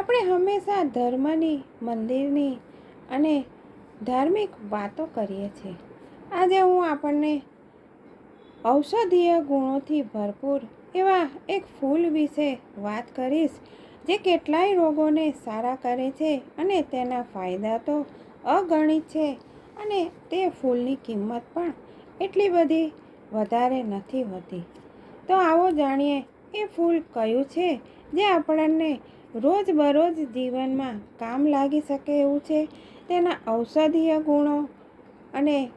આપણે હંમેશા ધર્મની, મંદિરની અને ધાર્મિક વાતો કરીએ છીએ. આજે હું આપણને ઔષધીય ગુણોથી ભરપૂર એવા એક ફૂલ વિશે વાત કરીશ, જે કેટલાય રોગોને સારા કરે છે અને તેના ફાયદા તો અગણિત છે અને તે ફૂલની કિંમત પણ એટલી બધી વધારે નથી હોતી. તો આવો જાણીએ, એ ફૂલ કયું છે, જે આપણને રોજબરોજ જીવનમાં કામ લાગી શકે એવું છે? તેના ઔષધીય ગુણો અને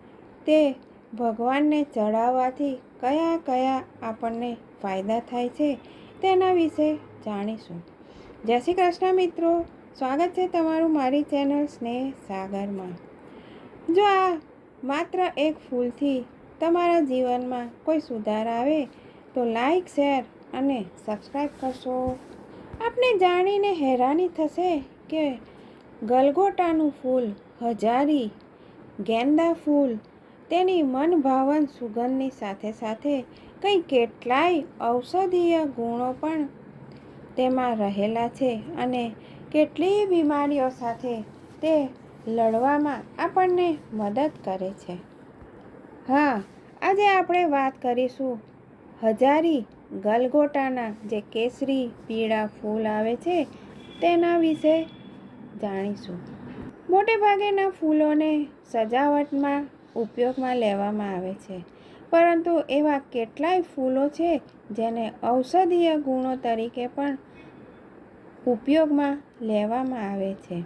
તે ભગવાનને ચડાવવાથી કયા કયા આપણને ફાયદા થાય છે તેના વિશે જાણીશું. જય શ્રી કૃષ્ણ મિત્રો. સ્વાગત છે તમારું મારી ચેનલ સ્નેહ સાગરમાં. જો આ માત્ર એક ફૂલથી તમારા જીવનમાં કોઈ સુધાર આવે તો લાઈક, શેર અને સબસ્ક્રાઈબ કરશો. આપને જાણીને હેરાની થશે કે ગલગોટાનું ફૂલ, હજારી, ગેંદા ફૂલ, તેની મનભાવન સુગંધની સાથે સાથે કંઈ કેટલાય ઔષધીય ગુણો પણ તેમાં રહેલા છે અને કેટલીય બીમારીઓ સાથે તે લડવામાં આપણને મદદ કરે છે. હા, આજે આપણે વાત કરીશું હજારી ગલગોટાના જે કેસરી પીળા ફૂલ આવે છે, તેના વિશે જાણીશું. મોટે ભાગેના ફૂલોને સજાવટમાં ઉપયોગમાં લેવામાં આવે છે, પરંતુ એવા કેટલાય ફૂલો છે, જેને ઔષધીય ગુણો તરીકે પણ ઉપયોગમાં લેવામાં આવે છે.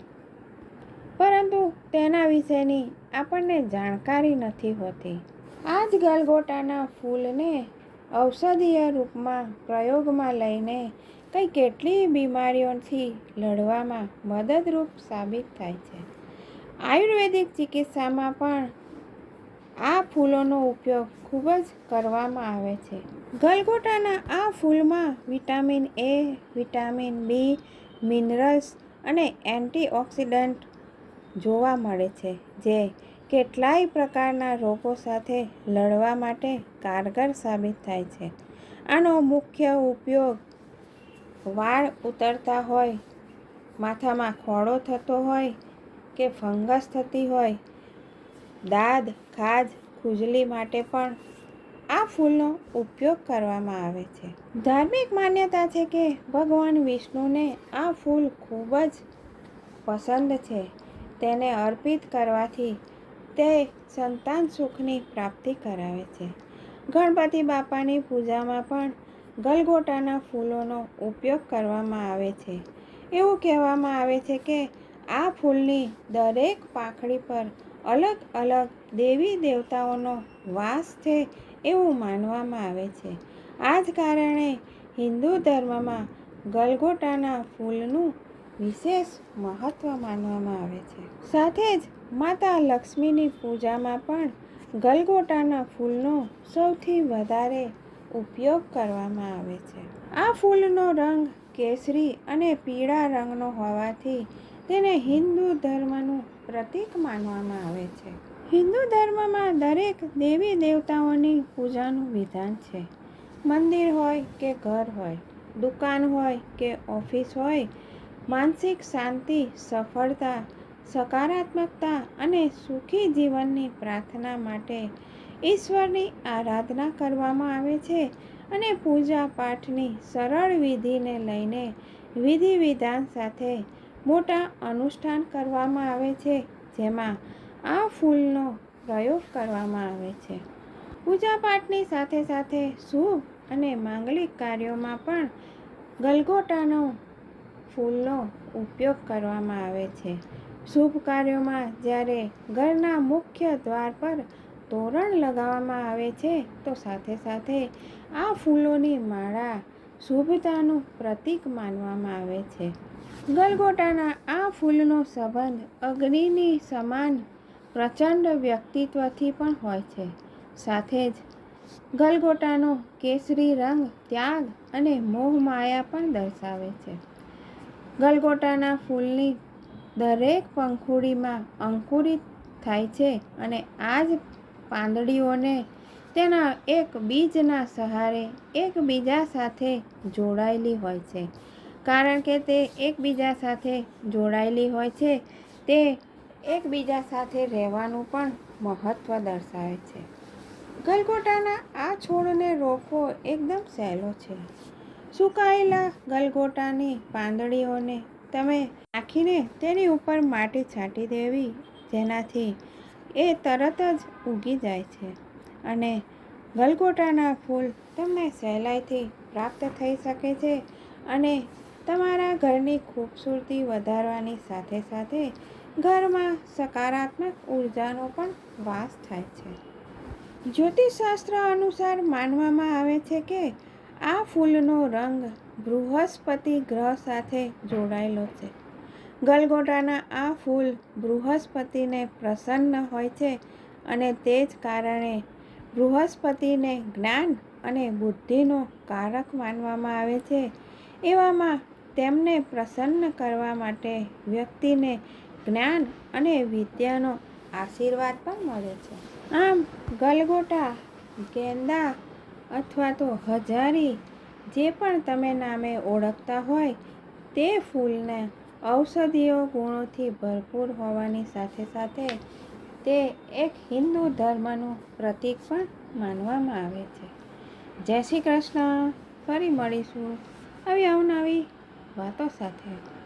પરંતુ તેના વિશેની આપણને જાણકારી નથી હોતી. આ જ ગલગોટાના ફૂલને ઔષધીય રૂપમાં પ્રયોગમાં લઈને કંઈ કેટલી બીમારીઓથી લડવામાં મદદરૂપ સાબિત થાય છે. આયુર્વેદિક ચિકિત્સામાં પણ આ ફૂલોનો ઉપયોગ ખૂબ જ કરવામાં આવે છે. ગલગોટાના આ ફૂલમાં vitamin A, vitamin B, minerals અને એન્ટીઓક્સિડન્ટ જોવા મળે છે, જે કેટલાય પ્રકારના રોગો સાથે લડવા માટે કારગર સાબિત થાય છે. આનો મુખ્ય ઉપયોગ વાળ ઉતરતા હોય, માથામાં ખોડો થતો હોય કે ફંગસ થતી હોય, દાદ, ખાજ, ખુજલી માટે પણ આ ફૂલનો ઉપયોગ કરવામાં આવે છે. ધાર્મિક માન્યતા છે કે ભગવાન વિષ્ણુને આ ફૂલ ખૂબ જ પસંદ છે. તેને અર્પિત કરવાથી તે સંતાન સુખની પ્રાપ્તિ કરાવે છે. ગણપતિ બાપાની પૂજામાં પણ ગલગોટાના ફૂલોનો ઉપયોગ કરવામાં આવે છે. એવું કહેવામાં આવે છે કે આ ફૂલની દરેક પાંખડી પર અલગ અલગ દેવી દેવતાઓનો વાસ છે એવું માનવામાં આવે છે. આ જ કારણે હિન્દુ ધર્મમાં ગલગોટાના ફૂલનું વિશેષ મહત્ત્વ માનવામાં આવે છે. સાથે જ માતા લક્ષ્મીની પૂજામાં પણ ગલગોટાના ફૂલનો સૌથી વધારે ઉપયોગ કરવામાં આવે છે. આ ફૂલનો રંગ કેસરી અને પીળા રંગનો હોવાથી તેને હિન્દુ ધર્મનું પ્રતીક માનવામાં આવે છે. હિન્દુ ધર્મમાં દરેક દેવી દેવતાઓની પૂજાનું વિધાન છે. મંદિર હોય કે ઘર હોય, દુકાન હોય કે ઓફિસ હોય માનસિક શાંતિ, સફળતા, સકારાત્મકતા અને સુખી જીવનની પ્રાર્થના માટે ઈશ્વરની આરાધના કરવામાં આવે છે અને પૂજા પાઠની સરળ વિધિને લઈને વિધિ વિધાન સાથે મોટા અનુષ્ઠાન કરવામાં આવે છે, જેમાં આ ફૂલનો પ્રયોગ કરવામાં આવે છે. પૂજા પાઠની સાથે સાથે શુભ અને માંગલિક કાર્યોમાં પણ ગલગોટાનો ફૂલનો ઉપયોગ કરવામાં આવે છે. શુભ કાર્યોમાં જ્યારે ઘરના મુખ્ય દ્વાર પર તોરણ લગાવવામાં આવે છે, તો સાથે સાથે આ ફૂલોની માળા શુભતાનું પ્રતીક માનવામાં આવે છે. ગલગોટાના આ ફૂલનો સંબંધ અગ્નિની સમાન પ્રચંડ વ્યક્તિત્વથી પણ હોય છે. સાથે જ ગલગોટાનો કેસરી રંગ ત્યાગ અને મોહ માયા પણ દર્શાવે છે. ગલગોટાના ફૂલની દરેક પંખુડીમાં અંકુરિત થાય છે અને આ જ પાંદડીઓને તેના એક બીજના સહારે એકબીજા સાથે જોડાયેલી હોય છે. કારણ કે તે એકબીજા સાથે જોડાયેલી હોય છે, તે એકબીજા સાથે રહેવાનું પણ મહત્ત્વ દર્શાવે છે. ગલગોટાના આ છોડને રોપવો એકદમ સહેલો છે. સુકાયેલા ગલગોટાની પાંદડીઓને તમે નાખીને તેની ઉપર માટી છાંટી દેવી, જેનાથી એ તરત જ ઉગી જાય છે. અને ગલગોટાના ફૂલ તમને સહેલાઈથી પ્રાપ્ત થઈ શકે છે અને તમારા ઘરની ખૂબસૂરતી વધારવાની સાથે સાથે ઘરમાં સકારાત્મક ઉર્જાનો પણ વાસ થાય છે. જ્યોતિષશાસ્ત્ર અનુસાર માનવામાં આવે છે કે આ ફૂલનો રંગ બૃહસ્પતિ ગ્રહ સાથે જોડાયેલો છે. ગલગોટાના આ ફૂલ બૃહસ્પતિને પ્રસન્ન હોય છે અને તે જ કારણે બૃહસ્પતિને જ્ઞાન અને બુદ્ધિનો કારક માનવામાં આવે છે. એવામાં તેમને પ્રસન્ન કરવા માટે વ્યક્તિને જ્ઞાન અને વિદ્યાનો આશીર્વાદ પણ મળે છે. આમ ગલગોટા, ગેંદા અથવા તો હજારી, જે પણ તમે નામે ઓળખતા હોય, તે ફૂલને ઔષધીય ગુણોથી ભરપૂર હોવાની સાથે સાથે તે એક હિન્દુ ધર્મનું પ્રતીક પણ માનવામાં આવે છે. જય શ્રી કૃષ્ણ. ફરી મળીશું આવી અવનવી વાતો સાથે.